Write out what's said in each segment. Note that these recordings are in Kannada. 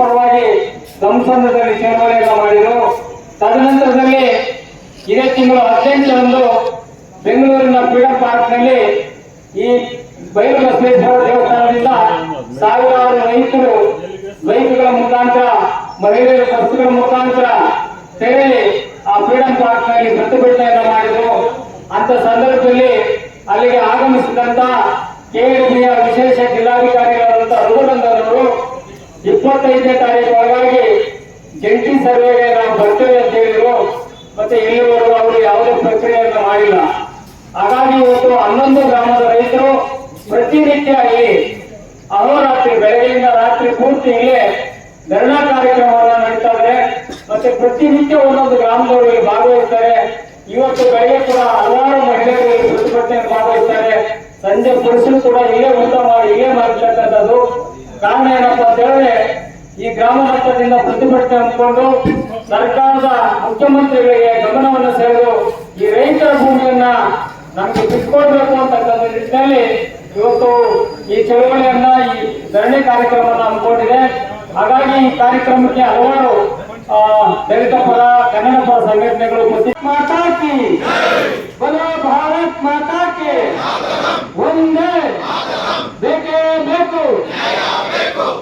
ಪರವಾಗಿ ಸಂಸದದಲ್ಲಿ ಚುನಾವಣೆಯನ್ನು ಮಾಡಿದರು. ತದನಂತರದಲ್ಲಿ ಇದೇ ತಿಂಗಳು ಹದಿನೆಂಟರಂದು ಬೆಂಗಳೂರಿನ ಫ್ರೀಡಂ ಪಾರ್ಕ್ನಲ್ಲಿ ಈ ಬಯಲು ಬಸವೇಶ್ವರ ದೇವಸ್ಥಾನದಿಂದ ಸಾವಿರಾರು ರೈತರು ಬೈಕ್ಗಳ ಮುಖಾಂತರ, ಮಹಿಳೆಯರ ಬಸ್ಗಳ ಮುಖಾಂತರ ತೆರಳಿ ಆ ಫ್ರೀಡಂ ಪಾರ್ಕ್ನಲ್ಲಿ ನಲ್ಲಿ ಮಾಡಿದರು. ಅಂತ ಸಂದರ್ಭದಲ್ಲಿ ಅಲ್ಲಿಗೆ ಆಗಮಿಸಿದಂತ ಕೆಎಡಿಬಿಯ ವಿಶೇಷ ಜಿಲ್ಲಾಧಿಕಾರಿಗಳಾದಂತ ರಘುನಂದನವರು ಇಪ್ಪತ್ತೈದನೇ ತಾರೀಕು ಜಂಟಿ ಸರ್ವೆಗೆ ನಾವು ಬರ್ತೇವೆ ಅಂತ ಹೇಳಿದ್ರು. ಮತ್ತೆ ಇಲ್ಲಿವರೆಗೂ ಅವರು ಯಾವುದೇ ಪ್ರಕ್ರಿಯೆಯನ್ನು ಮಾಡಿಲ್ಲ. ಹಾಗಾಗಿ ಇವತ್ತು ಹನ್ನೊಂದು ಗ್ರಾಮದ ರೈತರು ಪ್ರತಿನಿತ್ಯ ಇಲ್ಲಿ ಅಹೋರಾತ್ರಿ, ಬೆಳಗ್ಗೆಯಿಂದ ರಾತ್ರಿ ಪೂರ್ತಿ ಇಲ್ಲೇ ಧರಣಾ ಕಾರ್ಯಕ್ರಮವನ್ನು ನಡೀತಾ ಇದೆ. ಮತ್ತೆ ಪ್ರತಿನಿತ್ಯ ಒಂದೊಂದು ಗ್ರಾಮದವರು ಇಲ್ಲಿ ಭಾಗವಹಿಸ್ತಾರೆ. ಇವತ್ತು ಬೆಳಗ್ಗೆ ಕೂಡ ಹಲವಾರು ಮಹಿಳೆಯರು ಇಲ್ಲಿ ಪ್ರತಿಭಟನೆಯಲ್ಲಿ ಭಾಗವಹಿಸ್ತಾರೆ. ಸಂಜೆ ಪುರುಷರು ಕೂಡ ಇಲ್ಲೇ ಊಟ ಮಾಡಿ, ಇಲ್ಲೇ ಮಾಡ್ತಕ್ಕಂಥದ್ದು. ಕಾರಣ ಏನಪ್ಪ ಅಂತ ಹೇಳಿದ್ರೆ, ಈ ಗ್ರಾಮ ಮಟ್ಟದಿಂದ ಪ್ರತಿಭಟನೆ ಹಮ್ಮಿಕೊಂಡು ಸರ್ಕಾರದ ಮುಖ್ಯಮಂತ್ರಿಗಳಿಗೆ ಗಮನವನ್ನು ಸೆಳೆದು ಈ ರೈತರ ಭೂಮಿಯನ್ನ ನಮ್ಗೆ ಬಿಟ್ಕೊಡ್ಬೇಕು ಅಂತಕ್ಕಂಥ ನಿಟ್ಟಿನಲ್ಲಿ ಇವತ್ತು ಈ ಚಳುವಳಿಯನ್ನ ಈ ಧರಣಿ ಕಾರ್ಯಕ್ರಮವನ್ನು ಹಮ್ಮಿಕೊಂಡಿದೆ. ಹಾಗಾಗಿ ಈ ಕಾರ್ಯಕ್ರಮಕ್ಕೆ ಹಲವಾರು ದಲಿತ ಪರ ಕನ್ನಡ ಪರ ಸಂಘಟನೆಗಳು ಪ್ರತಿ ಮಾತಾಕಿ. ಬಲೋ ಭಾರತ್ ಮಾತಾಕಿ. ಒಂದೇ. ಬೇಕೇ ಬೇಕು.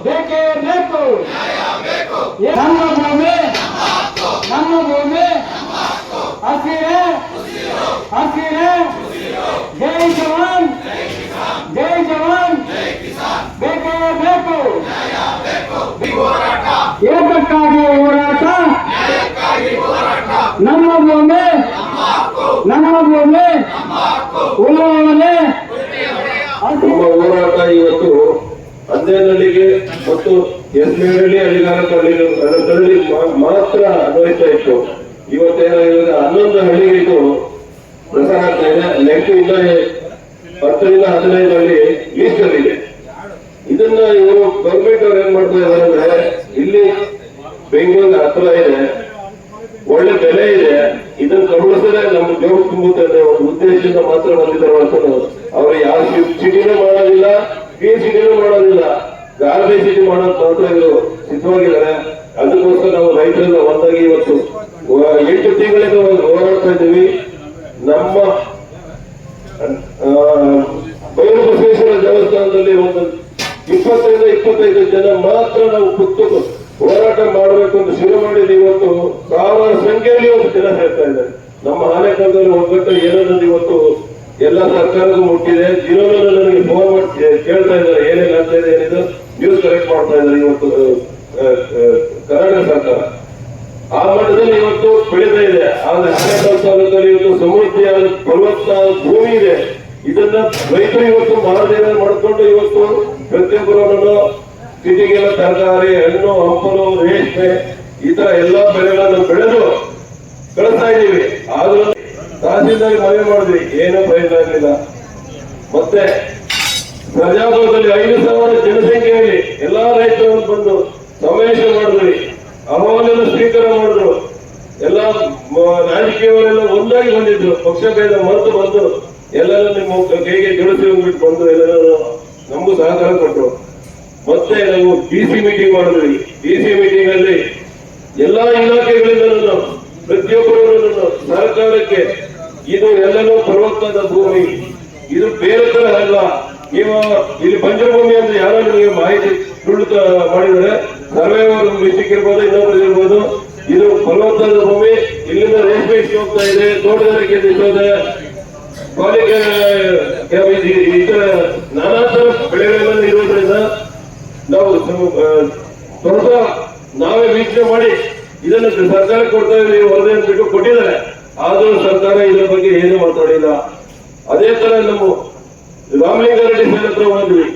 ಬೇಕೇ ಬೇಕು. ಏ- ನಮ್ಮ ಭೂಮಿ ನಮ್ಮ ಭೂಮಿ. ಹಸಿರೆ. ಹಸಿರೆ. ಜೈ ಜವಾನ್. ಜೈ ಜವಾನ್. ಬೇಕೇ ಬೇಕು. ಏಕಕ್ಕಾಗಿ ಹೋರಾಟ ನಮ್ಮ ಭೂಮಿ ನಮ್ಮ ಭೂಮಿ ಉಳುವವನೇ ನಮ್ಮ ಹೋರಾಟ ಇವತ್ತು ಹಂದೇನಹಳ್ಳಿಗೆ ಮತ್ತು ಎಸ್ಮೇನಹಳ್ಳಿ ಹಳ್ಳಿಗಾರ ಕಳ್ಳಿ ಕಳ್ಳಿ ಮಾತ್ರ ಅನ್ವಯಿಸ್ತಾ ಇತ್ತು. ಇವತ್ತೇನಾಗಿದೆ ಹನ್ನೊಂದು ಹಳ್ಳಿಗಳಿಗೂ ಪ್ರಸಾರ ಆಗ್ತಾ ಇದೆ. ಇಂದ ಹತ್ತರಿಂದ ಹದಿನೈದು ಹಳ್ಳಿ ಮೀಸಲಿದೆ ಇದನ್ನ ಇವರು ಗೌರ್ಮೆಂಟ್ ಅವ್ರು ಏನ್ ಮಾಡ್ತಾ ಇದಾರೆ ಅಂದ್ರೆ, ಇಲ್ಲಿ ಬೆಂಗಳೂರಿಗೆ ಹತ್ರ ಇದೆ. ಒಳ್ಳೆ ಬೆಲೆ ಇದೆ. ಇದನ್ನ ಕಬಳಿಸಿದ್ರೆ ನಮ್ಮ ಜೋರು ತುಂಬುತ್ತೆ ಒಂದು ಉದ್ದೇಶದಿಂದ ಮಾತ್ರ ಬಂದಿದ್ದಾರೆ ಅವರು ಯಾವ ಸಿಟಿನೂ ಮಾಡೋದಿಲ್ಲ ಪಿ ಸಿಟಿನೂ ಮಾಡೋದಿಲ್ಲ. ಗಾರ್ಬೇಜ್ ಸಿಟಿ ಮಾಡೋದು ಮಾತ್ರ ಇವರು ಸಿದ್ಧವಾಗಿದ್ದಾರೆ. ಅದಕ್ಕೋಸ್ಕರ ನಾವು ರೈತರೆಲ್ಲ ಒಂದಾಗಿ ಇವತ್ತು ಎಂಟು ತಿಂಗಳಿಂದ ಹೋರಾಡ್ತಾ ಇದ್ದೀವಿ. ನಮ್ಮ ಬಯಲು ಬಸವೇಶ್ವರ ದೇವಸ್ಥಾನದಲ್ಲಿ ಒಂದು ಇಪ್ಪತ್ತೈದು ಇಪ್ಪತ್ತೈದು ಜನ ಮಾತ್ರ ನಾವು ಕೂತು ಹೋರಾಟ ಮಾಡಬೇಕು ಅಂತ ಶುರು ಮಾಡಿದ್ದು ಇವತ್ತು ಸಾವಿರ ಸಂಖ್ಯೆಯಲ್ಲಿ ಒಂದು ಜನ ಹೇಳ್ತಾ ಇದ್ದಾರೆ. ನಮ್ಮ ಆನೆಕಲ್ದಲ್ಲಿ ಒಗ್ಗಟ್ಟು ಏನನ್ನೋದು ಇವತ್ತು ಎಲ್ಲ ಸರ್ಕಾರಕ್ಕೂ ಮುಟ್ಟಿದೆ. ದಿನವೂ ನನಗೆ ಫೋನ್ ಮಾಡಿ ಕೇಳ್ತಾ ಇದ್ದಾರೆ. ಏನೇನು ಆಗ್ತಾ ಇದೆ, ಏನಿದು? ನ್ಯೂಸ್ ಕಲೆಕ್ಟ್ ಮಾಡ್ತಾ ಇದ್ದಾರೆ ಇವತ್ತು ಕರ್ನಾಟಕ ಸರ್ಕಾರ. ಆ ಮಟ್ಟದಲ್ಲಿ ಇವತ್ತು ಬೆಳೀತಾ ಇದೆ. ಆದ್ರೆ ಆನೇಕಲ್ ತಾಲೂಕಲ್ಲಿ ಇವತ್ತು ಸಮೃದ್ಧಿಯಾದ ಫಲವತ್ತಾದ ಭೂಮಿ ಇದೆ. ಇದನ್ನ ರೈತರು ಇವತ್ತು ಮಹಾದೇವ ಮಾಡಿಕೊಂಡು ಇವತ್ತು ಪ್ರತಿಯೊಬ್ಬರನ್ನು ಸಿಟಿಗೆಲ್ಲ ತರಕಾರಿ, ಹಣ್ಣು, ಹಂಪಲು, ರೇಷ್ಮೆ, ಈ ತರ ಎಲ್ಲಾ ಬೆಳೆಗಳನ್ನು ಬೆಳೆದು ಕಳಿಸ್ತಾ ಇದ್ದೀವಿ. ಆದ್ರೂ ತಹಸೀಲ್ದಾರ್ ಮನವಿ ಮಾಡಿದ್ವಿ, ಏನೂ ಪ್ರಯೋಜನ ಆಗಲಿಲ್ಲ. ಮತ್ತೆ ಪ್ರಜಾಪುರದಲ್ಲಿ ಐದು ಸಾವಿರ ಜನಸಂಖ್ಯೆಯಲ್ಲಿ ಎಲ್ಲಾ ರೈತರು ಬಂದು ಸಮಾವೇಶ ಮಾಡಿದ್ವಿ. ಅಹವಾಲನ್ನು ಸ್ವೀಕಾರ ಮಾಡಿದ್ರು. ಎಲ್ಲ ರಾಜಕೀಯವರೆಲ್ಲ ಒಂದಾಗಿ ಬಂದಿದ್ರು. ಪಕ್ಷ ಪಕ್ಷಭೇದ ಮರೆತು ಬಂದು ಎಲ್ಲರೂ ನಿಮ್ಮ ಕೈಗೆ ಜೋಡಿಸಿ ಹೋಗ್ಬಿಟ್ಟು ಬಂದು ಎಲ್ಲರೂ ನಮಗೂ ಸಹಕಾರ ಕೊಟ್ಟರು. ಮತ್ತೆ ನಾವು ಡಿ ಮೀಟಿಂಗ್ ಮಾಡಿದ್ವಿ. ಡಿ ಮೀಟಿಂಗ್ ಅಲ್ಲಿ ಎಲ್ಲಾ ಇಲಾಖೆಗಳಿಂದ ಪ್ರತಿಯೊಬ್ಬರು ಸರ್ಕಾರಕ್ಕೆ ಇದು ಎಲ್ಲನೂ ಪರ್ವತದ ಭೂಮಿ. ಇದು ಬೇರೆ ತರ ಅಲ್ಲ. ನೀವು ಇಲ್ಲಿ ಬಂಜರು ಭೂಮಿ ಅಂತ ಯಾರೋ ನಿಮಗೆ ಮಾಹಿತಿ ಸುಳ್ಳು ಮಾಡಿದರೆ ಸರ್ವೆ ಅವರು ಇರ್ಬೋದು, ಇನ್ನೊಬ್ರು ಇರ್ಬೋದು. ಇದು ಫಲವತ್ತಾದ ಭೂಮಿ. ಇಲ್ಲಿಂದ ರೇಷ್ಮೆ ಇಷ್ಟು ಹೋಗ್ತಾ ಇದೆ, ತೋಟಗಾರಿಕೆ ಇದೆ. ಪಾಲಿಕೆ ನಾನಾ ತರ ಬೆಳೆಗಳನ್ನು ಇರುವುದರಿಂದ ನಾವು ದೊಡ್ಡ ನಾವೇ ವೀಕ್ಷಣೆ ಮಾಡಿ ಇದನ್ನು ಸರ್ಕಾರ ಕೊಡ್ತಾ ಇದ್ದೀವಿ ವರದಿ ಅಂದ್ಬಿಟ್ಟು ಕೊಟ್ಟಿದ್ದಾರೆ. ಆದರೂ ಸರ್ಕಾರ ಇದರ ಬಗ್ಗೆ ಏನು ಮಾತಾಡಿಲ್ಲ. ಅದೇ ತರ ನಮ್ಮ ರಾಮಲಿಂಗಾರೆಡ್ಡಿ ಸರ್ ಹತ್ರ ಹೋದ್ವಿ.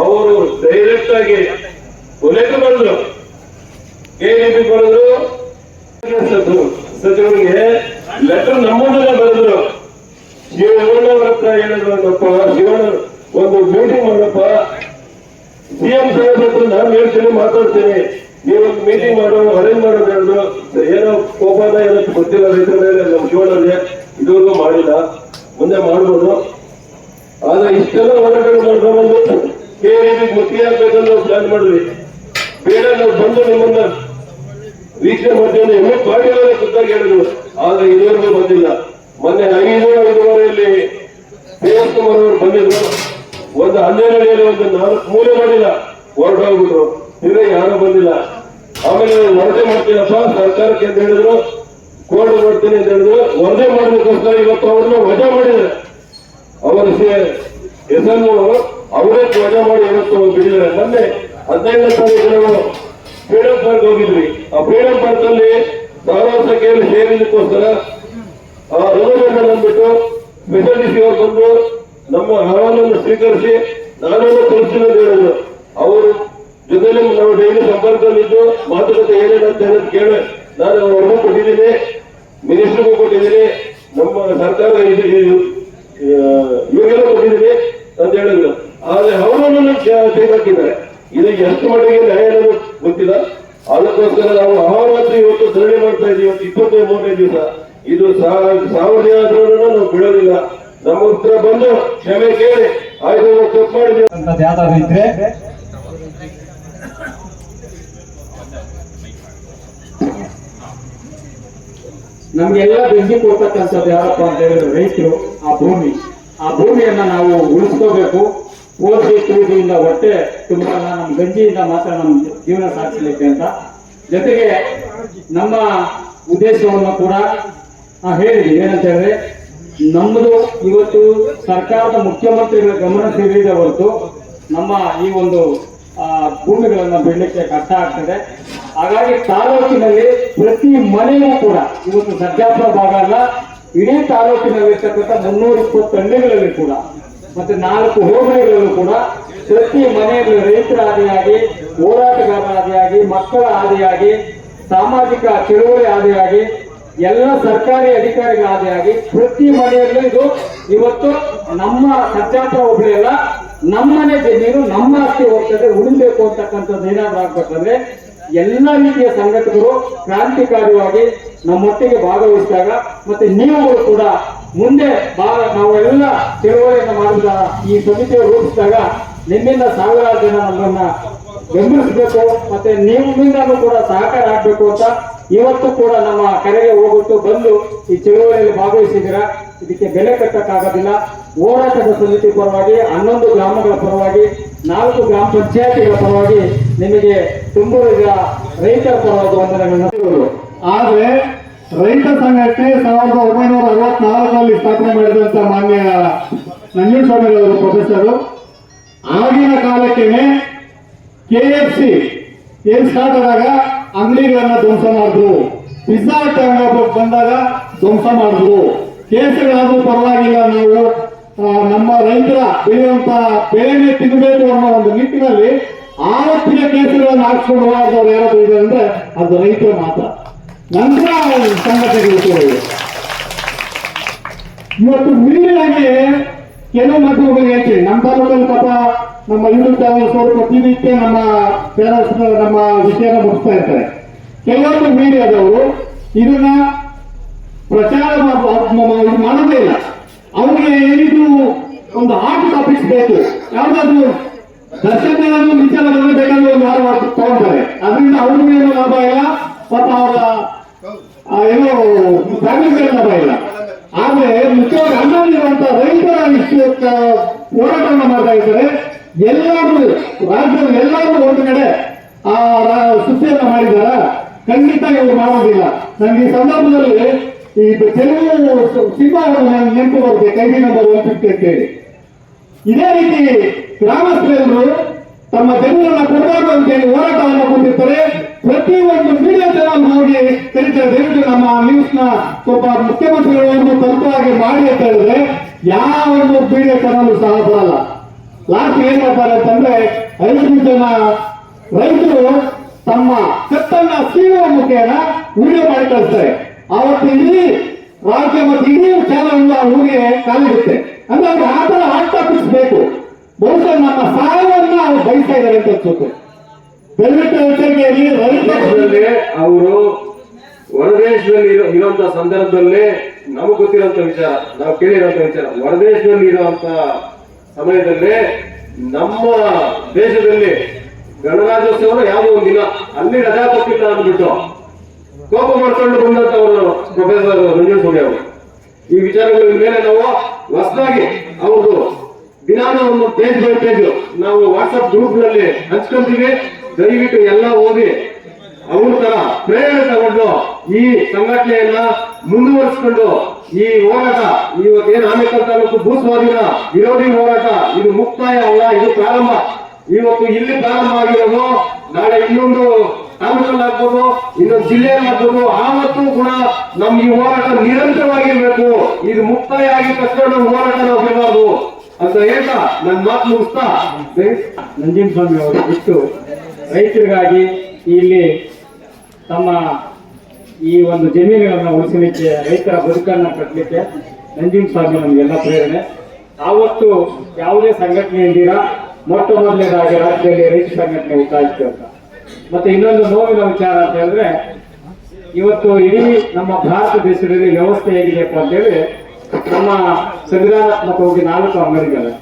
ಅವರು ಡೈರೆಕ್ಟ್ ಆಗಿ ಉಲ್ಲೇಖ ಮಾಡಿದ್ರು ಕೆಡಿಪಿ ಬರೆದ್ರು ಸಚಿವರಿಗೆ ಲೆಟರ್ ನಮ್ಮದನ್ನ ಬರೆದ್ರು. ಶಿವಣ್ಣ ಅವರ ಹತ್ರ ಹೇಳಿದ್ರು ಜೀವನ ಶಿವಣ್ಣ ಒಂದು ಮೀಟಿಂಗ್ ಮಾಡಪ್ಪ ನಾನು ಹೇಳ್ತೇನೆ, ಮಾತಾಡ್ತೀನಿ. ನೀವು ಒಂದು ಮೀಟಿಂಗ್ ಮಾಡೋ ಅರೇಂಜ್ ಮಾಡೋದು ಏನೋ ಕೋಪನ ಏನೋ ಗೊತ್ತಿಲ್ಲ ರೈತರ ಮೇಲೆ, ನಮ್ಮ ಜೀವನದಲ್ಲಿ ಇದುವರೆಗೂ ಮಾಡಿಲ್ಲ. ಮುಂದೆ ಮಾಡ್ಬೋದು. ಆದ್ರೆ ಇಷ್ಟೆಲ್ಲ ಹೋರಾಟಗಳು ಮಾಡ್ಕೊಂಡ್ಬಂದು ಕೆ ಮುಖ್ಯ ಹಾಕ್ಬೇಕಂತ ಪ್ಲಾನ್ ಮಾಡಿದ್ವಿ. ಬೇಡ, ನಾವು ಬಂದು ನಿಮ್ಮನ್ನ ವೀಕ್ಷಣೆ ಮಾಡ್ತೀವಿ ಎಮ್ಮೆ ಸುತ್ತಾಗಿ ಖುದ್ದಾಗಿ ಹೇಳಿದ್ರು. ಆದ್ರೆ ಇದುವರೆಗೂ ಬಂದಿಲ್ಲ. ಮೊನ್ನೆ ಐದು ಐದುವರೆಯಲ್ಲಿ ದೇವಸ್ ಕುಮಾರ್ ಅವರು ಬಂದಿದ್ರು. ಒಂದು ಹನ್ನೆರಡು ಒಂದು ನಾಲ್ಕು ಮೂಲೆ ಮಾಡಿಲ್ಲ. ಹೊರಟೋಗ್ಬಿಟ್ರು ಇದ್ರೆ ಯಾರು ಬಂದಿಲ್ಲ. ಆಮೇಲೆ ವರದಿ ಮಾಡ್ತೀನಪ್ಪ, ಸರ್ಕಾರಕ್ಕೆ ಅಂತ ಹೇಳಿದ್ರು ಕೋರ್ಟ್ ಮಾಡ್ತೀನಿ ಅಂತ ಹೇಳಿದ್ರು. ವರದಿ ಮಾಡಬೇಕೋಸ್ಕರ ಇವತ್ತು ಅವ್ರನ್ನ ವಜಾ ಮಾಡಿದ್ದಾರೆ ಅವರ ಎಂ ಅವರೇ ವಜಾ ಮಾಡಿ ಇವತ್ತು ಬಿಡಿದ್ರೆ ಮೊನ್ನೆ ಹದಿನೈದನೇ ತಾರೀಕು ನಾವು ಫ್ರೀಡಮ್ ಪಾರ್ಕ್ ಹೋಗಿದ್ವಿ. ಆ ಫ್ರೀಡಮ್ ಪಾರ್ಕ್ ಅಲ್ಲಿ ಸಾವಿರಾರು ಸಂಖ್ಯೆಯಲ್ಲಿ ಸೇರಿದಕ್ಕೋಸ್ಕರ ಆ ರಘುನಂದನ್ ಬಂದ್ಬಿಟ್ಟು ಸ್ಪೆಷಲ್ ಡಿ ಅವರು ಬಂದು ನಮ್ಮ ಅಹವಾಲನ್ನು ಸ್ವೀಕರಿಸಿ ನಾನನ್ನು ತಲುಪಿಸಿದ ಹೇಳಿದ್ರು ಅವರು ಜೊತೆಲಿ ನಾವು ಡೈಲಿ ಸಂಪರ್ಕದಲ್ಲಿದ್ದು ಮಾತುಕತೆ ಏನೇನಂತ ಹೇಳೋದು ಕೇಳಿ ನಾನು ಅವ್ರಿಗೂ ಕೊಟ್ಟಿದ್ದೀನಿ. ಮಿನಿಸ್ಟರ್ಗೂ ಕೊಟ್ಟಿದ್ದೀನಿ. ನಮ್ಮ ಸರ್ಕಾರ ಇವ್ರಿಗೆಲ್ಲ ಕೊಟ್ಟಿದ್ದೀನಿ ಅಂತ ಹೇಳಿದ್ರು. ಆದ್ರೆ ಅವರನ್ನು ತೆಗೆದಾಕಿದ್ದಾರೆ ಇದು ಎಷ್ಟು ಮಟ್ಟಿಗೆ ನ್ಯಾಯ ಅನ್ನೋದು ಗೊತ್ತಿಲ್ಲ. ಅದಕ್ಕೋಸ್ಕರ ನಾವು ಅಹೋರಾತ್ರಿ ಇವತ್ತು ಧರಣಿ ಮಾಡ್ತಾ ಇದ್ದೀವಿ ಇವತ್ತು ಇಪ್ಪತ್ತೈದು ಮೂರನೇ ದಿವಸ. ಇದು ಸಾವಿರ ಆದ್ರೂ ನಾವು ಬಿಡೋದಿಲ್ಲ. ನಮ್ಮ ಹತ್ರ ಬಂದು ಕ್ಷಮೆ ಕೇಳಿ ಆಯ್ತು ನಾವು ತಪ್ಪು ಮಾಡಿದ್ವಿ. ಅಂತದ್ದು ಯಾವ್ದಾದ್ರು ಇದ್ರೆ? ನಮ್ಗೆಲ್ಲ ಬೆಂಕಿ ಕೊಡ್ತಕ್ಕಂಥದ್ದು ಯಾರಪ್ಪ ಅಂತ ಹೇಳಿದ್ರೆ ರೈತರು ಆ ಭೂಮಿ. ಆ ಭೂಮಿಯನ್ನ ನಾವು ಉಳಿಸ್ಕೋಬೇಕು. ಓದಿ ತುಳಿದಿಂದ ಹೊಟ್ಟೆ ತುಂಬಲ್ಲ ನಮ್ಮ ಗಂಜಿಯಿಂದ ಮಾತ್ರ ನಮ್ಮ ಜೀವನ ಸಾಗಿಸಲಿಕ್ಕೆ ಅಂತ. ಜೊತೆಗೆ ನಮ್ಮ ಉದ್ದೇಶವನ್ನು ಕೂಡ ಹೇಳಿ ಹೇಳಿದ್ವಿ. ಏನಂತ ಹೇಳಿದ್ರೆ ನಮ್ಮದು ಇವತ್ತು ಸರ್ಕಾರದ ಮುಖ್ಯಮಂತ್ರಿಗಳ ಗಮನ ಸೇರಿದೆ ಹೊರತು ನಮ್ಮ ಈ ಒಂದು ಭೂಮಿಗಳನ್ನು ಬಿಡಲಿಕ್ಕೆ ಕಷ್ಟ ಆಗ್ತದೆ. ಹಾಗಾಗಿ ತಾಲೂಕಿನಲ್ಲಿ ಪ್ರತಿ ಮನೆಯೂ ಕೂಡ ಇವತ್ತು ಸರ್ಜಾಪುರ ಭಾಗ ಅಲ್ಲ, ಇಡೀ ತಾಲೂಕಿನಲ್ಲಿರ್ತಕ್ಕಂಥ ಮುನ್ನೂರ ಇಪ್ಪತ್ತು ಹಳ್ಳಿಗಳಲ್ಲಿ ಕೂಡ ಮತ್ತೆ ನಾಲ್ಕು ಹೋಬಳಿಗಳಲ್ಲೂ ಕೂಡ ಪ್ರತಿ ಮನೆಯಲ್ಲಿ ರೈತರ ಆದಿಯಾಗಿ, ಹೋರಾಟಗಾರರ ಆದಿಯಾಗಿ, ಮಕ್ಕಳ ಆದಿಯಾಗಿ, ಸಾಮಾಜಿಕ ಚಳುವಳಿ ಆದಿಯಾಗಿ ಎಲ್ಲ ಸರ್ಕಾರಿ ಅಧಿಕಾರಿಗಳಾದಿಯಾಗಿ ಪ್ರತಿ ಮನೆಯಲ್ಲೂ ಇದು ಇವತ್ತು ನಮ್ಮ ಸರ್ಜಾಪುರ ಹೋಬಳಿ ಅಲ್ಲ, ನಮ್ಮನೆ ಜಮೀನು ನಮ್ಮ ಆಸ್ತಿ ಹೋಗ್ತದೆ, ಉಳಿಬೇಕು ಅಂತಕ್ಕಂಥದ್ದು ಏನಾದ್ರು ಆಗ್ಬೇಕಂದ್ರೆ ಎಲ್ಲ ರೀತಿಯ ಸಂಘಟಕರು ಕ್ರಾಂತಿಕಾರಿಯಾಗಿ ನಮ್ಮೊಟ್ಟಿಗೆ ಭಾಗವಹಿಸಿದಾಗ ಮತ್ತೆ ನೀವುಗಳು ಕೂಡ ಮುಂದೆ ನಾವೆಲ್ಲ ಚಳುವಳಿಯನ್ನು ಮಾಡಿದ ಈ ಸಮಿತಿಯ ರೂಪಿಸಿದಾಗ ನಿಮ್ಮಿಂದ ಸಾವಿರಾರು ಜನ ನಮ್ಮನ್ನ ಬೆಂಬಲಿಸಬೇಕು, ಮತ್ತೆ ನಿಮ್ಮಿಂದಲೂ ಕೂಡ ಸಹಕಾರ ಆಗ್ಬೇಕು ಅಂತ ಇವತ್ತು ಕೂಡ ನಮ್ಮ ಕರೆಗೆ ಹೋಗ್ಬಿಟ್ಟು ಬಂದು ಈ ಚಳುವಳಿಯಲ್ಲಿ ಭಾಗವಹಿಸಿದ್ದೀರಾ? ಇದಕ್ಕೆ ಬೆಲೆ ಕಟ್ಟಕ್ಕಾಗೋದಿಲ್ಲ. ಹೋರಾಟದ ಸಮಿತಿ ಪರವಾಗಿ, ಹನ್ನೊಂದು ಗ್ರಾಮಗಳ ಪರವಾಗಿ, ನಾಲ್ಕು ಗ್ರಾಮ ಪಂಚಾಯತಿಗಳ ಪರವಾಗಿ ನಿಮಗೆ ತುಂಬುವಿದ ರೈತರ ಪರವಾಗಿ ವಂದನೆಗಳನ್ನು ಆದ್ರೆ ರೈತ ಸಂಘಟನೆ ಸಾವಿರದ ಒಂಬೈನೂರ ಅರವತ್ನಾಲ್ಕರಲ್ಲಿ ಸ್ಥಾಪನೆ ಮಾಡಿದಂತ ಮಾನ್ಯ ನಂಜುಸ್ವಾಮಿ ಅವರು ಪ್ರೊಫೆಸರ್ ಆಗಿನ ಕಾಲಕ್ಕೇನೆ ಕೆ ಎಫ್ ಸಿ ಸ್ಟಾರ್ಟ್ ಆದಾಗ ಅಂಗಡಿಗಳನ್ನ ಧ್ವಂಸ ಮಾಡಿದ್ರು. ಪಿಜ್ಜಾ ಹಟ್ ಬಂದಾಗ ಧ್ವಂಸ ಮಾಡಿದ್ರು. ಕೇಸುಗಳಾದ್ರೂ ಪರವಾಗಿಲ್ಲ ನಾವು ನಮ್ಮ ರೈತರ ಬೆಳೆಯುವಂತ ಬೆಳೆನೇ ತಿನ್ನಬೇಕು ಅನ್ನೋ ಒಂದು ನಿಟ್ಟಿನಲ್ಲಿ ಆವತ್ತಿನ ಕೇಸುಗಳನ್ನು ಹಾಕ್ಸ್ಕೊಂಡು ಹೋಗೋದವ್ರು ಯಾರಾದ್ರೂ ಇದೆ ಅಂದ್ರೆ ಅದು ರೈತರು ಮಾತ್ರ. ನಂತರ ಇದೆ ಇವತ್ತು ಮೀನಾಗಿ ಕೆಲವು ಮಧ್ಯಮಗಳು ಹೇಳ್ತೀನಿ ನಮ್ಮ ತಾಲೂಕಲ್ಲಿ ಪಾಪ ನಮ್ಮ ಯೂಟ್ಯೂಬ್ ಚಾನಲ್ ಅವರು ಪ್ರತಿನಿತ್ಯ ನಮ್ಮ ಪೇರೆಂಟ್ಸ್ ನಮ್ಮ ವಿಷಯನ ಮುಗಿಸ್ತಾ ಇರ್ತಾರೆ. ಕೆಲವೊಂದು ಮೀಡಿಯಾದವರು ಇದನ್ನ ಪ್ರಚಾರ ಮಾಡೋದೇ ಇಲ್ಲ. ಅವ್ರಿಗೆ ಏನಿದು ಒಂದು ಹಾಟ್ ಟಾಪಿಕ್ಸ್ ಬೇಕು. ಯಾವ್ದಾದ್ರು ದರ್ಶನಗಳನ್ನು ವಿಚಾರ ಬೇಕಾದ್ರೆ ಒಂದು ವಾರ ತಗೊಂತಾರೆ. ಅದರಿಂದ ಅವ್ರಿಗೂ ಏನು ಲಾಭ ಇಲ್ಲ. ಮತ್ತು ಅವರ ಏನೋ ಫ್ಯಾಮಿಲಿಗೆ ಲಾಭ ಇಲ್ಲ. ಆದ್ರೆ ಮುಖ್ಯವಾಗಿ ಅಣ್ಣಲ್ಲಿರುವಂತ ರೈತರ ಇಷ್ಟು ಹೋರಾಟವನ್ನು ಮಾಡ್ತಾ ಇದ್ದಾರೆ. ಎಲ್ಲರೂ, ರಾಜ್ಯದ ಎಲ್ಲರೂ ಒಂದು ಕಡೆ ಆ ಸುದ್ದಿಯನ್ನ ಮಾಡಿದಾರ? ಖಂಡಿತ ಇವರು ಮಾಡೋದಿಲ್ಲ. ನನಗೆ ಈ ಸಂದರ್ಭದಲ್ಲಿ ಈ ತೆಲುಗು ನಾನು ನೆನಪು ಬರುತ್ತೆ ಕೈದಿ ನಂಬರ್ ಒನ್ ಫಿಫ್ಟಿ ಅಂತ ಹೇಳಿ ಇದೇ ರೀತಿ ಗ್ರಾಮಸ್ಥರೆಲ್ಲರೂ ತಮ್ಮ ಜನರನ್ನ ಕೊಡಬೇಕು ಅಂತ ಹೇಳಿ ಹೋರಾಟವನ್ನು ಕೊಟ್ಟಿರ್ತಾರೆ. ಪ್ರತಿ ಒಂದು ಮೀಡಿಯಾ ಚಾನಲ್ ನೋಡಿ ಕರೀತಾರೆ. ದಯವಿಟ್ಟು ನಮ್ಮ ನ್ಯೂಸ್ನ ಒಬ್ಬ ಮುಖ್ಯಮಂತ್ರಿಗಳನ್ನು ತಂತ್ರವಾಗಿ ಮಾಡಿ ಅಂತ ಹೇಳಿದ್ರೆ, ಯಾವ ಒಂದು ಮೀಡಿಯಾ ಚಾನಲ್ ಸಹ ಬರಲ್ಲ. ಲಾಸ್ಟ್ ಏನ್ ಮಾಡ್ತಾರೆ ಅಂತಂದ್ರೆ ಐದು ಜನ ರೈತರು ತಮ್ಮ ಕತ್ತನ್ನ ಸೀಳುವ ಮುಖೇನ ವಿಡಿಯೋ ಮಾಡಿ ಕಳಿಸ್ತಾರೆ. ಅವತ್ತು ಇಡೀ ರಾಜ್ಯ ಮತ್ತು ಇಡೀ ಚಾನಲ್ ಆ ಊರಿಗೆ ಕಾಲಿಡುತ್ತೆ. ಅಂದ್ರೆ ಅವ್ರು ಆ ತರ ಆಟ ಟಾಪಿಕ್ಸ್ ಬಹುಶಃ ನಮ್ಮ ಸಾಲವನ್ನ ಅವ್ರು ಬಯಸ್ತಾ ಇದ್ದಾರೆ ಅಂತ ಅನ್ಸುತ್ತೆ. ದಯವಿಟ್ಟು ರೈತರಲ್ಲಿ ಅವರು ಹೊರದೇಶದಲ್ಲಿ ಇರೋ ಇರುವಂತ ಸಂದರ್ಭದಲ್ಲಿ ನಮಗೆ ಗೊತ್ತಿರುವಂತ ವಿಚಾರ, ನಾವು ಕೇಳಿರುವಂತ ವಿಚಾರ, ಹೊರದೇಶದಲ್ಲಿ ಇರುವಂತ ಸಮಯದಲ್ಲಿ ನಮ್ಮ ದೇಶದಲ್ಲಿ ಗಣರಾಜ್ಯೋತ್ಸವ ಯಾವುದೋ ಒಂದಿನ. ಅಲ್ಲಿ ರಜಾ ಕೊಟ್ಟಿಲ್ಲ ಅಂದ್ಬಿಟ್ಟು ಕೋಪ ಮಾಡ್ಕೊಂಡು ಬಂದಂತವರು ಪ್ರೊಫೆಸರ್ ಸೂರ್ಯ ಅವರು. ಈ ವಿಚಾರಗಳ ಮೇಲೆ ನಾವು ಹೊಸದಾಗಿ ಅವರು ದಿನಾನು ಒಂದು ಪೇಜ್ ಬೈ ಪೇಜ್ ನಾವು ವಾಟ್ಸಪ್ ಗ್ರೂಪ್ನಲ್ಲಿ ಹಂಚ್ಕೊಂತೀವಿ. ದಯವಿಟ್ಟು ಎಲ್ಲ ಓದಿ ಅವ್ರ ತರ ಪ್ರೇರಣೆ ತಗೊಂಡು ಈ ಸಂಘಟನೆಯನ್ನ ಮುಂದುವರಿಸಿಕೊಂಡು ಈ ಹೋರಾಟ ಇವತ್ತು ಇವತ್ತೇನು ಆಮೇಕಲ್ ತಾಲೂಕು ಭೂಸ್ವಾಧೀನ ವಿರೋಧಿ ಹೋರಾಟ, ಇದು ಮುಕ್ತಾಯ ಅಲ್ಲ, ಇದು ಪ್ರಾರಂಭ. ಇವತ್ತು ಇಲ್ಲಿ ಪ್ರಾರಂಭ ಆಗಿರೋದು, ನಾಳೆ ಇನ್ನೊಂದು ತಾಲೂಕಲ್ಲಿ ಆಗ್ಬೋದು, ಇನ್ನೊಂದು ಜಿಲ್ಲೆಯಲ್ಲಿ ಆಗ್ಬೋದು, ಆವತ್ತು ಕೂಡ ನಮ್ ಈ ಹೋರಾಟ ನಿರಂತರವಾಗಿರ್ಬೇಕು. ಇದು ಮುಕ್ತಾಯ ಆಗಿ ತಕ್ಷಣ ಹೋರಾಟ ನಾವು ಬಿಡಬಾರ್ದು ಅಂತ ಹೇಳ್ತಾ ನನ್ನ ಮಾತು ಮುಗಿಸ್ತಾ ನಂಜನ್ ಸ್ವಾಮಿ ಅವರು ಇಷ್ಟು ರೈತರಿಗಾಗಿ ಇಲ್ಲಿ ತಮ್ಮ ಈ ಒಂದು ಜಮೀನುಗಳನ್ನು ಉಳಿಸಲಿಕ್ಕೆ ರೈತರ ಬದುಕನ್ನು ಕಟ್ಟಲಿಕ್ಕೆ ನಂಜನಸ್ವಾಮಿ ನಮಗೆಲ್ಲ ಪ್ರೇರಣೆ. ಆವತ್ತು ಯಾವುದೇ ಸಂಘಟನೆ ಇದ್ದೀರಾ ಮೊಟ್ಟ ಮೊದಲನೇದಾಗಿ ರಾಜ್ಯದಲ್ಲಿ ರೈತ ಸಂಘಟನೆ ಉತ್ತಾಯಿತು ಅಂತ. ಮತ್ತೆ ಇನ್ನೊಂದು ನೋವಿನ ವಿಚಾರ ಅಂತ ಹೇಳಿದ್ರೆ, ಇವತ್ತು ಇಡೀ ನಮ್ಮ ಭಾರತ ದೇಶದಲ್ಲಿ ವ್ಯವಸ್ಥೆ ಹೇಗಿದೆಯಪ್ಪ ಅಂತೇಳಿ ನಮ್ಮ ಸಂವಿಧಾನಾತ್ಮಕವಾಗಿ ನಾಲ್ಕು ಅಂಗಡಿಗಳು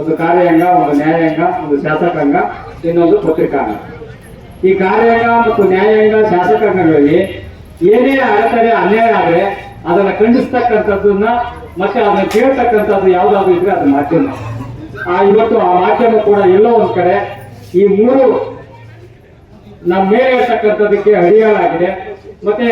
ಒಂದು ಕಾರ್ಯಾಂಗ, ಒಂದು ನ್ಯಾಯಾಂಗ, ಒಂದು ಶಾಸಕಾಂಗ, ಇನ್ನೊಂದು ಪತ್ರಿಕಾಂಗ. ಈ ಕಾರ್ಯಾಂಗ ಮತ್ತು ನ್ಯಾಯಾಂಗ, ಶಾಸಕಾಂಗಗಳಲ್ಲಿ ಏನೇ ಅಡೆತಡೆ ಅನ್ಯಾಯ ಆದ್ರೆ ಅದನ್ನ ಖಂಡಿಸ್ತಕ್ಕಂಥದ್ದನ್ನ ಮತ್ತೆ ಅದನ್ನ ಕೇಳ್ತಕ್ಕಂಥದ್ದು ಯಾವ್ದಾದ್ರು ಇದ್ರೆ ಅದು ಮಾಧ್ಯಮ. ಆ, ಇವತ್ತು ಆ ಮಾಧ್ಯಮ ಕೂಡ ಎಲ್ಲೋ ಒಂದ್ ಕಡೆ ಈ ಮೂರು ನಮ್ಮ ಮೇಲೆ ಇರ್ತಕ್ಕಂಥದಕ್ಕೆ ಅಡಿಯಾಳಾಗಿದೆ. ಮತ್ತೆ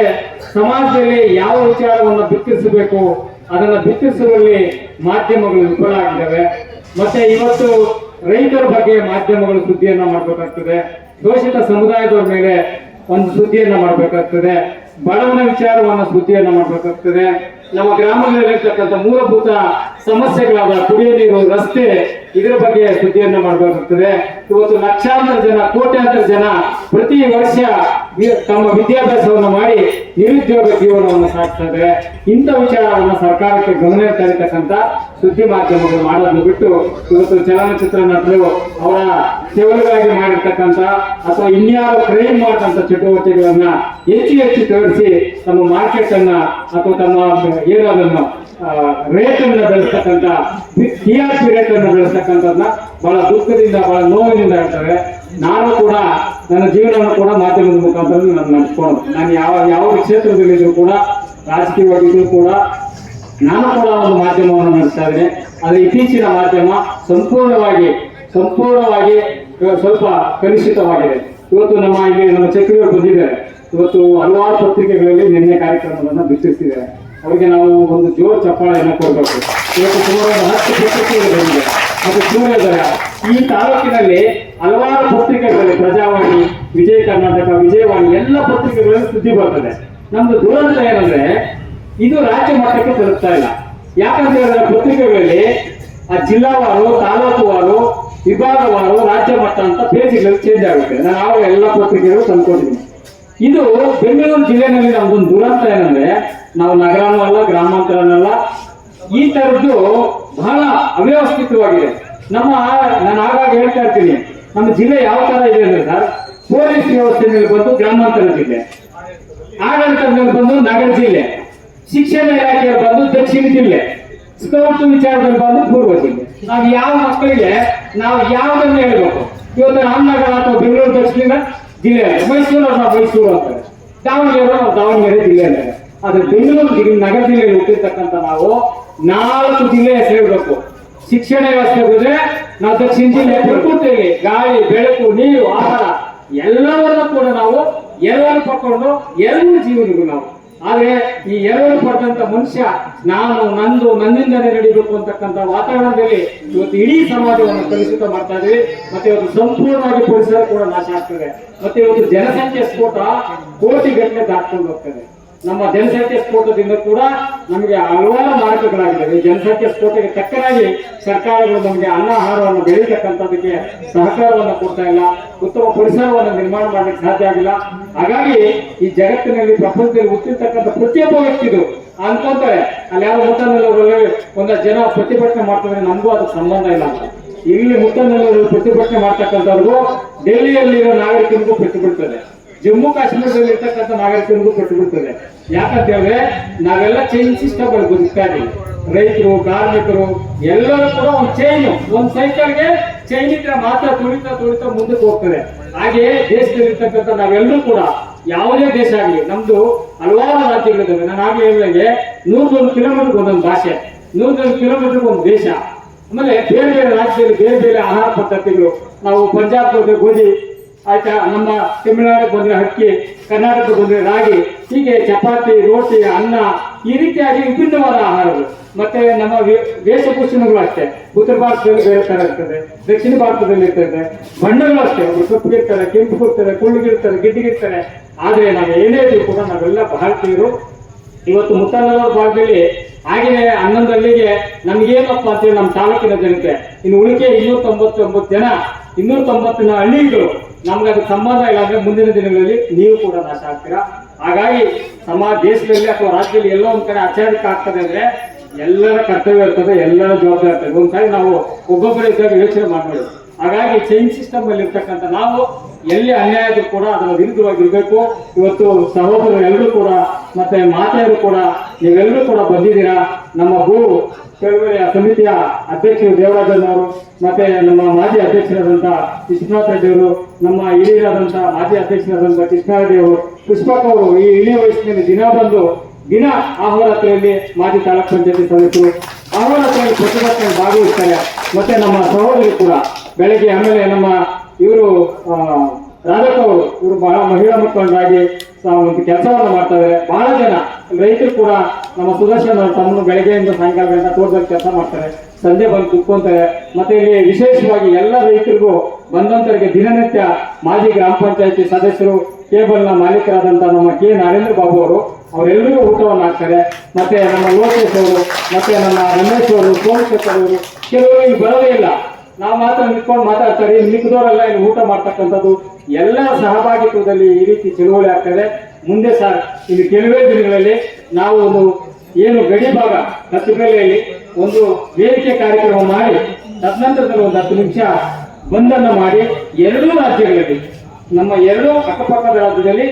ಸಮಾಜದಲ್ಲಿ ಯಾವ ವಿಚಾರವನ್ನು ಬಿತ್ತಿಸಬೇಕು ಅದನ್ನ ಬಿತ್ತಿಸುವಲ್ಲಿ ಮಾಧ್ಯಮಗಳು ವಿಫಲ ಆಗಿದ್ದಾವೆ. ಮತ್ತೆ ಇವತ್ತು ರೈತರ ಬಗ್ಗೆ ಮಾಧ್ಯಮಗಳು ಸುದ್ದಿಯನ್ನ ಮಾಡಬೇಕಾಗ್ತದೆ. ಶೋಷಿತ ಸಮುದಾಯದವರ ಮೇಲೆ ಒಂದು ಸುದ್ದಿಯನ್ನ ಮಾಡಬೇಕಾಗ್ತದೆ. ಬಡವನ ವಿಚಾರವನ್ನ ಸ್ಮೃತಿಯನ್ನ ಮಾಡಬೇಕಾಗ್ತದೆ. ನಮ್ಮ ಗ್ರಾಮಗಳಲ್ಲಿರ್ತಕ್ಕಂಥ ಮೂಲಭೂತ ಸಮಸ್ಯೆಗಳಾದ ಕುಡಿಯ ನೀರು ರಸ್ತೆ ಇದರ ಬಗ್ಗೆ ಸುದ್ದಿಯನ್ನ ಮಾಡಬೇಕಾಗ್ತದೆ. ಇವತ್ತು ಲಕ್ಷಾಂತರ ಜನ, ಕೋಟ್ಯಾಂತರ ಜನ ಪ್ರತಿ ವರ್ಷ ತಮ್ಮ ವಿದ್ಯಾಭ್ಯಾಸವನ್ನು ಮಾಡಿ ನಿರುದ್ಯೋಗ ಜೀವನವನ್ನು ಇದ್ದಾರೆ ಇಂಥ ವಿಚಾರವನ್ನು ಸರ್ಕಾರಕ್ಕೆ ಗಮನ ತರತಕ್ಕಂಥ ಸುದ್ದಿ ಮಾಧ್ಯಮಗಳು ಮಾಡೋದನ್ನು ಬಿಟ್ಟು ಇವತ್ತು ಚಲನಚಿತ್ರ ನಟರು ಅವರ ಸೇವನೆಗಾಗಿ ಮಾಡಿರ್ತಕ್ಕಂಥ ಅಥವಾ ಇನ್ಯಾರು ಕ್ರೈಮ್ ಮಾಡಿದಂಥ ಚಟುವಟಿಕೆಗಳನ್ನ ಹೆಚ್ಚು ಹೆಚ್ಚು ತೋರಿಸಿ ತಮ್ಮ ಮಾರ್ಕೆಟ್ ಅನ್ನ ಅಥವಾ ತಮ್ಮ ಏನದನ್ನು ರೇಟ್ ಅನ್ನ ಬೆಳೆಸ್ತಕ್ಕಂಥ ಟಿ ಆರ್ ಪಿ ಬೆಳೆಸ್ತಕ್ಕಂಥದ್ದನ್ನ ಬಹಳ ದುಃಖದಿಂದ, ಬಹಳ ನೋವಿನಿಂದ ಹೇಳ್ತಾರೆ. ನಾನು ಕೂಡ ನನ್ನ ಜೀವನವನ್ನು ಕೂಡ ಮಾಧ್ಯಮದ ಮುಖಾಂತರ ನಾನು ನಡೆಸ್ಕೊಂಡು ನಾನು ಯಾವ ಯಾವ ಕ್ಷೇತ್ರದಲ್ಲಿದ್ರು ಕೂಡ, ರಾಜಕೀಯವಾಗಿದ್ರು ಕೂಡ ನಾನು ಕೂಡ ಒಂದು ಮಾಧ್ಯಮವನ್ನು ನಡೆಸ್ತಾ ಇದ್ದೇನೆ. ಆದರೆ ಇತ್ತೀಚಿನ ಮಾಧ್ಯಮ ಸಂಪೂರ್ಣವಾಗಿ ಸಂಪೂರ್ಣವಾಗಿ ಸ್ವಲ್ಪ ಕಲುಷಿತವಾಗಿದೆ. ಇವತ್ತು ನಮ್ಮ ಇಲ್ಲಿ ನಮ್ಮ ಚಕ್ರಿಯವರು ಬಂದಿದ್ದಾರೆ. ಇವತ್ತು ಹಲವಾರು ಪತ್ರಿಕೆಗಳಲ್ಲಿ ನಿನ್ನೆ ಕಾರ್ಯಕ್ರಮವನ್ನು ಬಿತ್ತರಿಸಿದ್ದಾರೆ. ಅವರಿಗೆ ನಾವು ಒಂದು ಜೋರ್ ಚಪ್ಪಾಳೆಯನ್ನು ಕೊಡಬೇಕು. ಇವತ್ತು ಸುಮಾರು ಒಂದು ಹತ್ತು ಪತ್ರಿಕೆಗಳು ಬಂದಿದೆ ಮತ್ತು ಸೂರ್ಯೋದಯ. ಈ ತಾಲೂಕಿನಲ್ಲಿ ಹಲವಾರು ಪತ್ರಿಕೆಗಳಲ್ಲಿ ಪ್ರಜಾವಾಣಿ, ವಿಜಯ ಕರ್ನಾಟಕ, ವಿಜಯವಾಣಿ ಎಲ್ಲ ಪತ್ರಿಕೆಗಳಲ್ಲಿ ಸುದ್ದಿ ಬರ್ತದೆ. ನಮ್ದು ದುರಂತ ಏನಂದ್ರೆ, ಇದು ರಾಜ್ಯ ಮಟ್ಟಕ್ಕೆ ತಲುಪ್ತಾ ಇಲ್ಲ. ಯಾಕಂತ ಹೇಳಿದ್ರೆ ಪತ್ರಿಕೆಗಳಲ್ಲಿ ಆ ಜಿಲ್ಲಾವಾರು, ತಾಲೂಕುವಾರು, ವಿಭಾಗವಾರು, ರಾಜ್ಯ ಮಟ್ಟ ಅಂತ ಪೇಜ್ಗಳು ಚೇಂಜ್ ಆಗುತ್ತೆ ನಾನು ಆವಾಗ ಎಲ್ಲ ಪತ್ರಿಕೆಗಳು ತಂದ್ಕೊಂಡಿದ್ದೀನಿ. ಇದು ಬೆಂಗಳೂರು ಜಿಲ್ಲೆನಲ್ಲಿ ನಮ್ಗೊಂದು ದುರಂತ ಏನಂದ್ರೆ, ನಾವು ನಗರನೂ ಅಲ್ಲ ಗ್ರಾಮಾಂತರನಲ್ಲ, ಈ ತರದ್ದು ಬಹಳ ಅವ್ಯವಸ್ಥಿತವಾಗಿದೆ. ನಮ್ಮ ನಾನು ಆಗಾಗ ಹೇಳ್ತಾ ಇರ್ತೀನಿ, ನಮ್ಮ ಜಿಲ್ಲೆ ಯಾವ ತರ ಇದೆ ಅಂದ್ರೆ ಸರ್, ಪೊಲೀಸ್ ವ್ಯವಸ್ಥೆ ಮೇಲೆ ಬಂದು ಗ್ರಾಮಾಂತರ ಜಿಲ್ಲೆ, ಆಡಳಿತ ಮೇಲೆ ಬಂದು ನಗರ ಜಿಲ್ಲೆ, ಶಿಕ್ಷಣ ಇಲಾಖೆ ಬಂದು ದಕ್ಷಿಣ ಜಿಲ್ಲೆ ಸ್ಕೌಟ್ ವಿಚಾರದಲ್ಲಿ ಬಂದು ಪೂರ್ವ ಜಿಲ್ಲೆ. ನಾವು ಯಾವ ಮಕ್ಕಳಿಗೆ, ನಾವು ಯಾವ್ದನ್ನು ಹೇಳ್ಬೇಕು? ಇವತ್ತು ರಾಮನಗರ ಅಥವಾ ಬೆಂಗಳೂರು ದಕ್ಷಿಣ ಜಿಲ್ಲೆ ಅಂತ ಮೈಸೂರು ನಾವು ಮೈಸೂರು ಅಂತಾರೆ ದಾವಣಗೆರೆ ನಾವು ದಾವಣಗೆರೆ ಜಿಲ್ಲೆ ಅಂತಾರೆ ಆದ್ರೆ ಬೆಂಗಳೂರು ಜಿಲ್ಲೆ, ನಗರ ಜಿಲ್ಲೆಯಲ್ಲಿ ಹುಟ್ಟಿರ್ತಕ್ಕಂಥ ನಾವು ನಾಲ್ಕು ಜಿಲ್ಲೆ ಸೇರಬೇಕು ಶಿಕ್ಷಣ ವ್ಯವಸ್ಥೆ ಬಂದ್ರೆ ನಾವು ದಕ್ಷಿಣ ಜಿಲ್ಲೆ, ಪ್ರಕೃತಿಯಲ್ಲಿ ಗಾಳಿ, ಬೆಳಕು, ನೀರು, ಆಹಾರ ಎಲ್ಲವನ್ನೂ ಕೂಡ ನಾವು ಎಲ್ಲರೂ ಪಡ್ಕೊಂಡು ಎಲ್ಲ ಜೀವನಿಗೂ ನಾವು ಆದ್ರೆ ಈ ಎರವಲು ಪಡೆದಂತ ಮನುಷ್ಯ ನಾನು, ನಂದು, ನನ್ನಿಂದಲೇ ನಡೀಬೇಕು ಅಂತಕ್ಕಂಥ ವಾತಾವರಣದಲ್ಲಿ ಇವತ್ತು ಇಡೀ ಸಮಾಜವನ್ನು ಕಲುಷಿತ ಮಾಡ್ತಾ ಇದೆ ಮತ್ತೆ ಇವತ್ತು ಸಂಪೂರ್ಣವಾಗಿ ಪರಿಸರ ಕೂಡ ನಾಶ ಆಗ್ತದೆ ಮತ್ತೆ ಇವತ್ತು ಜನಸಂಖ್ಯೆ ಸ್ಫೋಟ ಕೋಟಿ ಗಟ್ಟಲೆ ದಾಟ್ಕೊಂಡು ಹೋಗ್ತದೆ. ನಮ್ಮ ಜನಸಂಖ್ಯೆ ಸ್ಫೋಟದಿಂದ ಕೂಡ ನಮಗೆ ಹಲವಾರು ಮಾರ್ಗಗಳಾಗಿದ್ದಾವೆ. ಜನಸಂಖ್ಯೆ ಸ್ಫೋಟಕ್ಕೆ ತಕ್ಕನಾಗಿ ಸರ್ಕಾರಗಳು ನಮಗೆ ಅನ್ನ, ಆಹಾರವನ್ನು ಬೆಳೀತಕ್ಕಂಥದಕ್ಕೆ ಸಹಕಾರವನ್ನು ಕೊಡ್ತಾ ಇಲ್ಲ. ಉತ್ತಮ ಪರಿಸರವನ್ನು ನಿರ್ಮಾಣ ಮಾಡಲಿಕ್ಕೆ ಸಾಧ್ಯ ಆಗಿಲ್ಲ. ಹಾಗಾಗಿ ಈ ಜಗತ್ತಿನಲ್ಲಿ, ಪ್ರಪಂಚದಲ್ಲಿ ಹುಟ್ಟಿರ್ತಕ್ಕಂಥ ಪ್ರತಿಯೊಬ್ಬ ವ್ಯಕ್ತಿದು ಅನ್ಕೊಂತಾರೆ ಅಲ್ಲಿ ಯಾವ ಮುಟ್ಟನಲ್ಲಿ ಒಂದು ಜನ ಪ್ರತಿಭಟನೆ ಮಾಡ್ತಾರೆ ನಮಗೂ ಅದು ಸಂಬಂಧ ಇಲ್ಲ ಅಂತ. ಇಲ್ಲಿ ಮುಟ್ಟನಲ್ಲಿ ಪ್ರತಿಭಟನೆ ಮಾಡ್ತಕ್ಕಂಥವ್ರಿಗೂ ಡೆಲ್ಲಿಯಲ್ಲಿರೋ ನಾಗರಿಕರಿಗೂ ಪ್ರತಿಭಟನೆ. ಜಮ್ಮು ಕಾಶ್ಮೀರದಲ್ಲಿ ಇರ್ತಕ್ಕಂಥ ನಾಗರಿಕರಿಗೂ ಕೊಟ್ಟುಬಿಡ್ತದೆ. ಯಾಕಂತ ಹೇಳಿದ್ರೆ ನಾವೆಲ್ಲ ಚೈನ್ ಸಿಸ್ಟಮ್ ಅಲ್ಲಿ ರೈತರು, ಕಾರ್ಮಿಕರು, ಎಲ್ಲರೂ ಕೂಡ ಒಂದು ಚೈನ್ ಒಂದು ಸೈಕಲ್ಗೆ ಚೈನ್ ಇದ್ರೆ ಮಾತ್ರ ತುಳಿತಾ ತುಳಿತಾ ಮುಂದಕ್ಕೆ ಹೋಗ್ತದೆ ಹಾಗೆ ದೇಶದಲ್ಲಿರ್ತಕ್ಕಂಥ ನಾವೆಲ್ಲರೂ ಕೂಡ ಯಾವುದೇ ದೇಶ ಆಗಲಿ, ನಮ್ದು ಹಲವಾರು ರಾಜ್ಯಗಳಿದ್ದಾವೆ. ನಾನು ಆಗ್ಲೇ ಹೇಳಿದಾಗೆ ನೂರದೊಂದು ಕಿಲೋಮೀಟರ್ ಒಂದೊಂದು ಭಾಷೆ ನೂರದೊಂದು ಕಿಲೋಮೀಟರ್ ಒಂದು ದೇಶ. ಆಮೇಲೆ ಬೇರೆ ಬೇರೆ ರಾಜ್ಯದಲ್ಲಿ ಬೇರೆ ಬೇರೆ ಆಹಾರ ಪದ್ಧತಿಗಳು. ನಾವು ಪಂಜಾಬ್ ಗೋಧಿ ಆಯ್ತಾ, ನಮ್ಮ ತಮಿಳುನಾಡಿಗೆ ಬಂದರೆ ಅಕ್ಕಿ ಕರ್ನಾಟಕಕ್ಕೆ ಬಂದರೆ ರಾಗಿ, ಹೀಗೆ ಚಪಾತಿ, ರೋಟಿ, ಅನ್ನ, ಈ ರೀತಿಯಾಗಿ ವಿಭಿನ್ನವಾದ ಆಹಾರಗಳು. ಮತ್ತೆ ನಮ್ಮ ವೇಷಭೂಷಣಗಳು ಅಷ್ಟೇ. ಉತ್ತರ ಭಾರತದಲ್ಲಿ ಬೇರೆ ಥರ ಇರ್ತದೆ, ದಕ್ಷಿಣ ಭಾರತದಲ್ಲಿ ಇರ್ತದೆ, ಬಣ್ಣಗಳು ಅಷ್ಟೇ. ಒಬ್ರು ಕಪ್ಪಗಿರ್ತಾರೆ ಕೆಂಪುಗಿರ್ತಾರೆ ಕುಳ್ಳುಗಿರ್ತಾರೆ ಗಿಡ್ಡಿಗಿರ್ತಾರೆ ಆದರೆ ನಾವು ಏನೇ ಇದ್ರೂ ಕೂಡ ನಾವೆಲ್ಲ ಭಾರತೀಯರು. ಇವತ್ತು ಮುತ್ತನೂರು ಭಾಗದಲ್ಲಿ ಹಾಗೆಯೇ ಹನ್ನೊಂದು ಹಳ್ಳಿಗೆ ನಮ್ಗೇನಪ್ಪ ಅಂತೇಳಿ ನಮ್ಮ ತಾಲೂಕಿನ ಜನತೆ ಇನ್ನು ಉಳಿಕೆ ಇನ್ನೂರ ತೊಂಬತ್ತೊಂಬತ್ತು ಜನ ಇನ್ನೂರ ತೊಂಬತ್ತಿನ ಹಳ್ಳಿಗಳು. ನಮ್ಗೆ ಅದಕ್ಕೆ ಸಂಬಂಧ ಇಲ್ಲ ಅಂದ್ರೆ ಮುಂದಿನ ದಿನಗಳಲ್ಲಿ ನೀವು ಕೂಡ ನಾಶ ಆಗ್ತೀರಾ? ಹಾಗಾಗಿ ಸಮಾಜ ದೇಶದಲ್ಲಿ ಅಥವಾ ರಾಜ್ಯದಲ್ಲಿ ಎಲ್ಲೋ ಒಂದ್ ಕಡೆ ಆಚಾರಕ್ಕೆ ಆಗ್ತದೆ ಅಂದ್ರೆ ಎಲ್ಲರ ಕರ್ತವ್ಯ ಇರ್ತದೆ, ಎಲ್ಲರ ಜವಾಬ್ದಾರಿ ಇರ್ತದೆ. ಒಂದ್ಸಾರಿ ನಾವು ಒಬ್ಬೊಬ್ಬರ ಇದ್ದಾಗ ಯೋಚನೆ ಮಾಡ್ಬೋದು ಹಾಗಾಗಿ ಚೈನ್ ಸಿಸ್ಟಮ್ ಅಲ್ಲಿ ಇರ್ತಕ್ಕಂಥ ನಾವು ಎಲ್ಲಿ ಅನ್ಯಾಯ ಇದ್ರು ಕೂಡ ಅದರ ವಿರುದ್ಧವಾಗಿರ್ಬೇಕು. ಇವತ್ತು ಸಹೋದರರು ಎಲ್ಲರೂ ಕೂಡ ಮತ್ತೆ ಮಾತೆಯರು ಕೂಡ ನೀವೆಲ್ಲರೂ ಕೂಡ ಬಂದಿದ್ದೀರಾ? ನಮ್ಮ ಭೂ ಚಳವಳಿಯ ಸಮಿತಿಯ ಅಧ್ಯಕ್ಷರು ದೇವರಾಜನವರು ಮತ್ತೆ ನಮ್ಮ ಮಾಜಿ ಅಧ್ಯಕ್ಷರಾದಂಥ ವಿಶ್ವನಾಥ್ ರೆಡ್ಡಿ ಅವರು, ನಮ್ಮ ಇಳಿಯರಾದಂತಹ ಮಾಜಿ ಅಧ್ಯಕ್ಷರಾದಂಥ ಕೃಷ್ಣಾರೆಡ್ಡಿ ಅವರು, ಪುಷ್ಪಕ್ ಅವರು ಈ ಇಳಿ ವಯಸ್ಸಿನಲ್ಲಿ ದಿನ ಬಂದು ದಿನ ಆಹೋರಾತ್ರಿಯಲ್ಲಿ ಮಾಜಿ ತಾಲೂಕ್ ಪಂಚಾಯತಿ ಸದಸ್ಯರು ಆಹೋರಾತ್ರಿಯಲ್ಲಿ ಪ್ರತಿಭಟನೆ ಭಾಗವಹಿಸ್ತಾರೆ. ಮತ್ತೆ ನಮ್ಮ ಸಹೋದರಿ ಕೂಡ ಬೆಳಗ್ಗೆ ಆಮೇಲೆ ನಮ್ಮ ಇವರು ರಾಧಪ್ಪ ಅವರು, ಇವರು ಬಹಳ ಮಹಿಳಾ ಮುಖಂಡರಾಗಿ ಒಂದು ಕೆಲಸವನ್ನು ಮಾಡ್ತಾರೆ. ಬಹಳ ಜನ ರೈತರು ಕೂಡ ನಮ್ಮ ಸುದರ್ಶನ್ ತಮ್ಮನ್ನು ಬೆಳಗ್ಗೆಯಿಂದ ಸಾಯಂಕಾಲ ಗಂಟೆ ತೋಟದಲ್ಲಿ ಕೆಲಸ ಮಾಡ್ತಾರೆ. ಸಂಜೆ ಬಂದು ಕುತ್ಕೊಂತಾರೆ. ಮತ್ತೆ ಇಲ್ಲಿ ವಿಶೇಷವಾಗಿ ಎಲ್ಲ ರೈತರಿಗೂ ಬಂದಂತರಿಗೆ ದಿನನಿತ್ಯ ಮಾಜಿ ಗ್ರಾಮ ಪಂಚಾಯತಿ ಸದಸ್ಯರು, ಕೇಬಲ್ನ ಮಾಲೀಕರಾದಂತ ನಮ್ಮ ಕೆ ನರೇಂದ್ರ ಬಾಬು ಅವರು, ಅವರೆಲ್ಲರಿಗೂ ಊಟವನ್ನು ಹಾಕ್ತಾರೆ. ಮತ್ತೆ ನಮ್ಮ ಲೋಕೇಶ್ ಅವರು, ಮತ್ತೆ ನಮ್ಮ ರಮೇಶ್ ಅವರು, ಸೋಮಶೇಖರ್ ಅವರು, ಕೆಲವರು ಇಲ್ಲಿ ಬರೋದೇ ಇಲ್ಲ. ನಾವು ಮಾತ್ರ ನಿಂತ್ಕೊಂಡು ಮಾತಾಡ್ತಾರೆ ನಿಂತದವರೆಲ್ಲ ಇಲ್ಲಿ ಊಟ ಮಾಡ್ತಕ್ಕಂಥದ್ದು, ಎಲ್ಲ ಸಹಭಾಗಿತ್ವದಲ್ಲಿ ಈ ರೀತಿ ಚಳುವಳಿ ಆಗ್ತದೆ ಮುಂದೆ ಸರ್ ಇನ್ನು ಕೆಲವೇ ದಿನಗಳಲ್ಲಿ ನಾವು ಒಂದು ಏನು ಗಡಿ ಭಾಗ ಹತ್ತಿಬೆಲೆಯಲ್ಲಿ ಒಂದು ವೇದಿಕೆ ಕಾರ್ಯಕ್ರಮ ಮಾಡಿ, ತದನಂತರದಲ್ಲಿ ಒಂದು ಹತ್ತು ನಿಮಿಷ ಬಂದನ್ನು ಮಾಡಿ, ಎರಡೂ ರಾಜ್ಯಗಳಲ್ಲಿ, ನಮ್ಮ ಎರಡೂ ಅಕ್ಕಪಕ್ಕದ ರಾಜ್ಯದಲ್ಲಿ